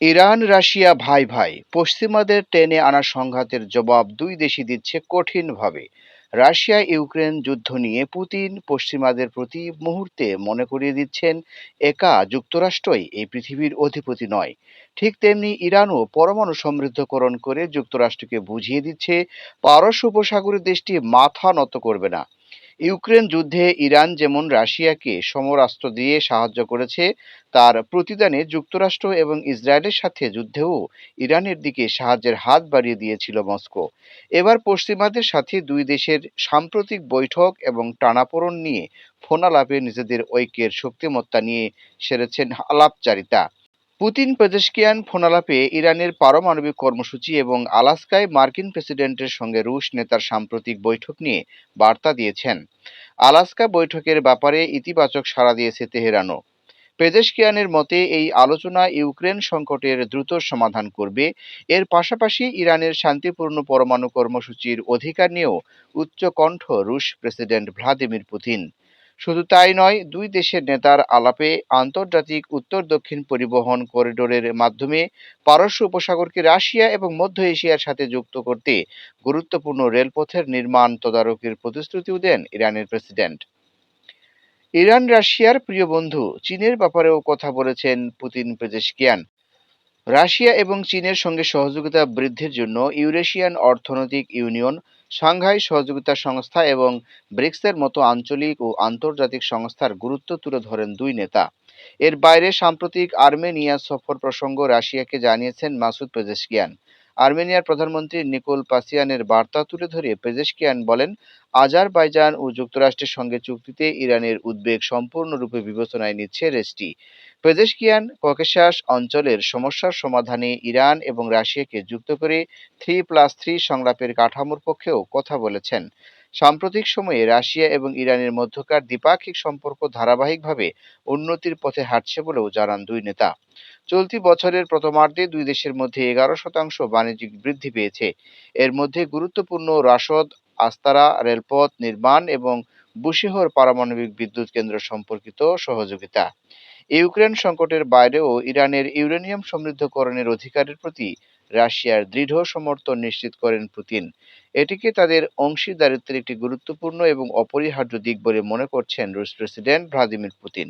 Iran, Russia, ভাই ভাই, পশ্চিমাদের টেনে আনা সংঘাতের জবাব দুই দেশই দিচ্ছে কঠিনভাবে। রাশিয়া, ইউক্রেন যুদ্ধ নিয়ে পুতিন পশ্চিমাদের প্রতি মুহূর্তে মনে করিয়ে দিচ্ছেন, একা যুক্তরাষ্ট্রই এই পৃথিবীর অধিপতি নয়। ঠিক তেমনি ইরানও পরমাণু সমৃদ্ধকরণ করে যুক্তরাষ্ট্রকে বুঝিয়ে দিচ্ছে, পারস্য উপসাগরের দেশটি মাথা নত করবে না। ইউক্রেন যুদ্ধে ইরান যেমন রাশিয়াকে সমরাস্ত্র দিয়ে সাহায্য করেছে, তার প্রতিদানে যুক্তরাষ্ট্র এবং ইসরায়েলের সাথে যুদ্ধেও ইরানের দিকে সাহায্যের হাত বাড়িয়ে দিয়েছিল মস্কো। এবার পশ্চিমাদের সাথে দুই দেশের সাম্প্রতিক বৈঠক এবং টানাপোড়ন নিয়ে ফোনালাপে নিজেদের ঐক্যের শক্তিমত্তা নিয়ে সেরেছেন আলাপচারিতা। পুতিন পেজেশকিয়ান ফোনালাপে ইরানের পারমাণবিক কর্মসূচি এবং আলাস্কায় মার্কিন প্রেসিডেন্টের সঙ্গে রুশ নেতার সাম্প্রতিক বৈঠক নিয়ে বার্তা দিয়েছেন। আলাস্কা বৈঠকের ব্যাপারে ইতিবাচক সাড়া দিয়েছে তেহরানও। পেজেশকিয়ানের মতে, এই আলোচনা ইউক্রেন সংকটের দ্রুত সমাধান করবে। এর পাশাপাশি ইরানের শান্তিপূর্ণ পরমাণু কর্মসূচির অধিকার নিয়েও উচ্চকণ্ঠ রুশ প্রেসিডেন্ট ভ্লাদিমির পুতিন। শুধু তাই নয়, দুই দেশের নেতার আলাপে আন্তর্জাতিক উত্তর দক্ষিণ পরিবহন করিডোরের মাধ্যমে পারস্য উপসাগরকে রাশিয়া এবং মধ্য এশিয়ার সাথে যুক্ত করতে গুরুত্বপূর্ণ রেলপথের নির্মাণ তদারকির প্রতিশ্রুতিও দেন ইরানের প্রেসিডেন্ট। ইরান রাশিয়ার প্রিয় বন্ধু, চীনের ব্যাপারেও কথা বলেছেন পুতিন পেজেশকিয়ান। রাশিয়া এবং চীনের সঙ্গে সহযোগিতা বৃদ্ধির জন্য ইউরেশিয়ান অর্থনৈতিক ইউনিয়ন সাংঘাই সহযোগিতা সংস্থা এবং ব্রিক্সের মতো আঞ্চলিক ও আন্তর্জাতিক সংস্থার গুরুত্ব তুলে ধরেন দুই নেতা। এর বাইরে সাম্প্রতিক আর্মেনিয়া সফর প্রসঙ্গ রাশিয়াকে জানিয়েছেন মাসুদ পেজেশকিয়ান। আর্মেনিয়ার প্রধানমন্ত্রী নিকোল পাসিয়ানের বার্তা তুলে ধরে পেজেশকিয়ান বলেন, আজারবাইজান ও যুক্তরাষ্ট্রের সঙ্গে চুক্তিতে ইরানের উদ্বেগ সম্পূর্ণরূপে বিবেচনায় নিচ্ছে রেস্টি। পেজেশকিয়ান ককেশাস অঞ্চলের সমস্যার সমাধানে ইরান এবং রাশিয়াকে যুক্ত করে থ্রি প্লাস থ্রি সংলাপের কাঠামোর পক্ষেও কথা বলেছেন। সাম্প্রতিক সময়ে রাশিয়া এবং ইরানের মধ্যকার দ্বিপাক্ষিক সম্পর্ক ধারাবাহিকভাবে উন্নতির পথে হাঁটছে বলেও জানান দুই নেতা। চলতি বছরের প্রথমার্ধে দুই দেশের মধ্যে এগারো শতাংশ বাণিজ্যিক বৃদ্ধি পেয়েছে। এর মধ্যে গুরুত্বপূর্ণ রাসদ আস্তারা, রেলপথ নির্মাণ এবং বুশিহর পারমাণবিক বিদ্যুৎ কেন্দ্র সম্পর্কিত সহযোগিতা। ইউক্রেন সংকটের বাইরেও ইরানের ইউরেনিয়াম সমৃদ্ধকরণের অধিকারের প্রতি রাশিয়ার দৃঢ় সমর্থন নিশ্চিত করেন পুতিন। এটিকে তাদের অংশীদারিত্বের একটি গুরুত্বপূর্ণ এবং অপরিহার্য দিক বলে মনে করছেন রুশ প্রেসিডেন্ট ভ্লাদিমির পুতিন।